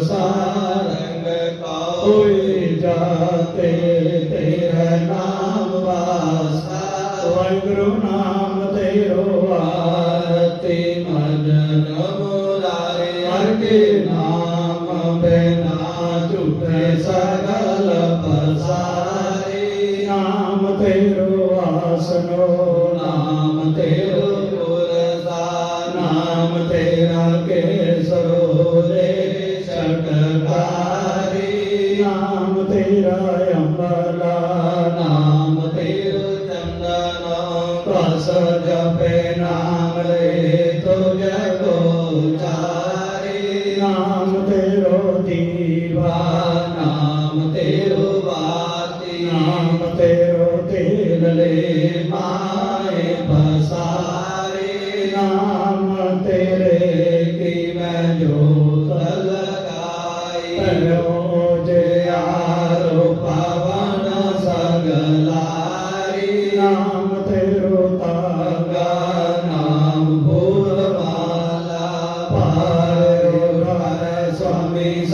सारंग कोई जाते तेरा नाम वासा वाहगुरु नाम तेरो आरती मदन बोलारे हर के नाम बिना चुपे सगल पसारे। नाम तेरो आसनो बस जपे नाम ले तो जगो तारे नाम तेरो दीवा। नाम तेरो बाती नाम तेरो तेल ले माँ।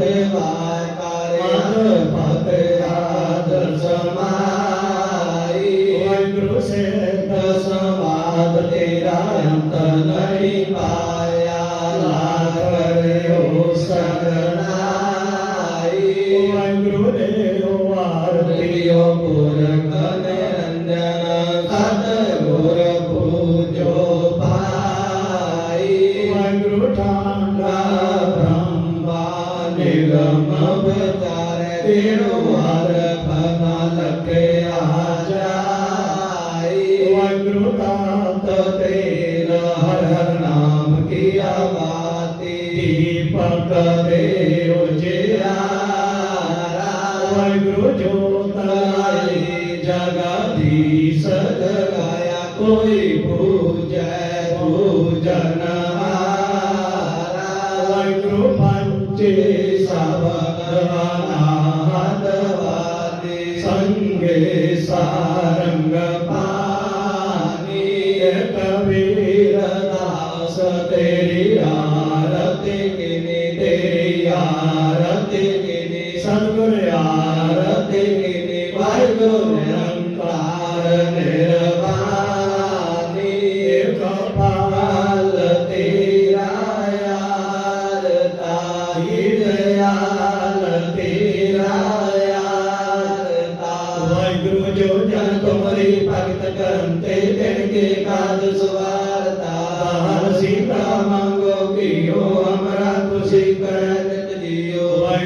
देवाय कार्य कृतांत तेन हर हर नाम किया बाते दीपक देव जिया गुरु ज्योतराय जगदीश जगाया कोई पूजय पूजन गुरु पंचे सब करवाना संगे सार ਆਰਤੀ ਕਿਨੇ ਸਤਿਗੁਰ ਆਰਤੀ ਕਿਨੇ ਵਾਹਿਗੁਰੂ ਨਿਰੰਕਾਰ ਨਿਰਵਾਣੀ ਕਪਾਲ ਤੇਰਾ ਯਾਰ ਤਾਈ ਦਇਆਲ ਤੇਰਾ ਯਾਰ ਤਾ ਵਾਹਿਗੁਰੂ ਜੋ ਜਨ ਤੁਮਰੀ ਭਗਤ ਕਰਨ ਤੇ ਦਿਨ ਕੇ ਕਾਜ ਸਵਾਰਤਾ। ਹਰ ਸੀਤਾ ਮੰਗੋ ਕੀਓ ਨਿਤ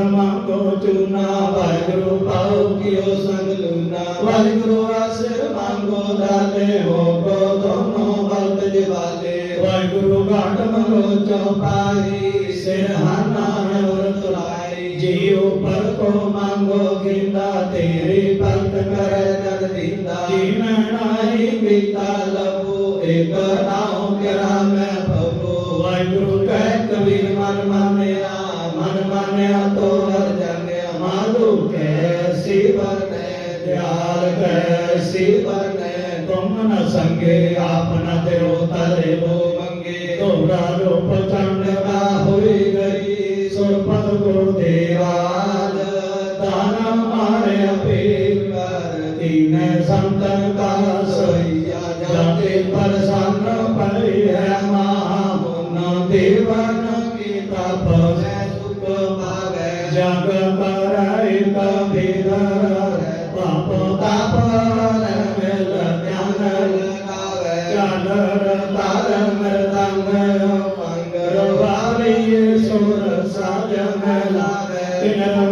दर्शन मांगो चूना, वाहिगुरु पाओ कियो संग लूना। वाहिगुरु आशीर मांगो, दाते हो को दोनों बल्त जवाले वाहिगुरु घाट मलो चौपाई सिर हाना है व्रत लाई जियो पर को मांगो गिंदा तेरी पंत कर जग दीदा जीन नाही पीता लबो, एक नाम तेरा मैं भवो वाहिगुरु कह बने दयाल कैसी बने तुम न संगे आपन देव तले वो मंगे तोरा रूप चंडका हुई गई सुरपद गुरु देवाल दान मारे अपील कर दीन संतन का सोइया जाते पर सन परी है महामुन देवन की तप सुख पावे जग कराई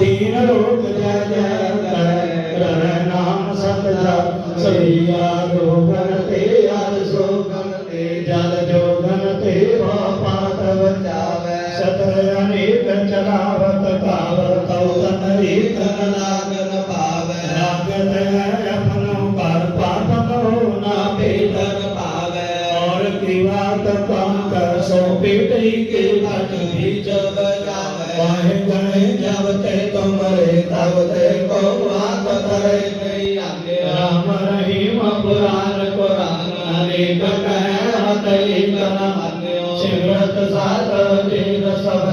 तीन रूप जय जय कर नाम सत सैया जोगन ते अर सोगन ते जल जोगन ते पात जावे सतर अनेक चलावत पावत तन एक लागन पावे लागत ते करे नहीं आगे राम रहीम पुराण कुरान अनेक कह हतई करम सिमरत सात वेद सब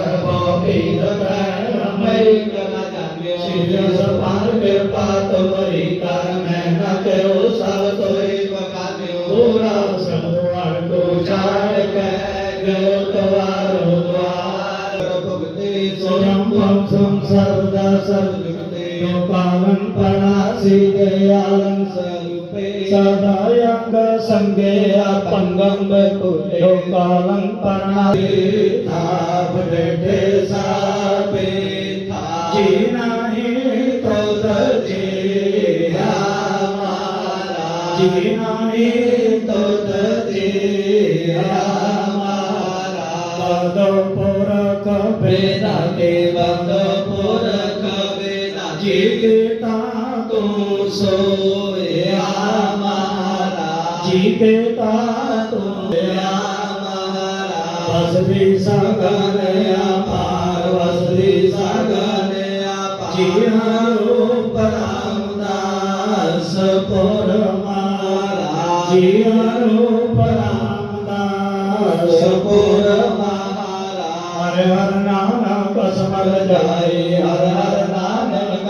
भीद कह रमई कला जान्यो सिर सपार कृपा तुमरी कर मैं न करो सब तोई बकान्यो पूरा सब द्वार को चार कह गयो तवारो द्वार भगते स्वयं पम सर्वदा सर्वजगते पालन प्रणासी दयालन स्वरूपे सदायंग संगे अपंगम बुले पालन प्रणासी धावते सापे जीना ही तो जीना मारा जीना ही तू सोए हमारा जी के ता तू हमारा वसवी सगन अपार वसवी सगन अपार जी रूप रामदास पुर मारा जी रूप रामदास पुर मारा हर हर नानक कसमल जाए हर हर नानक कसमल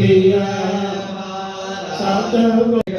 किया सत गुर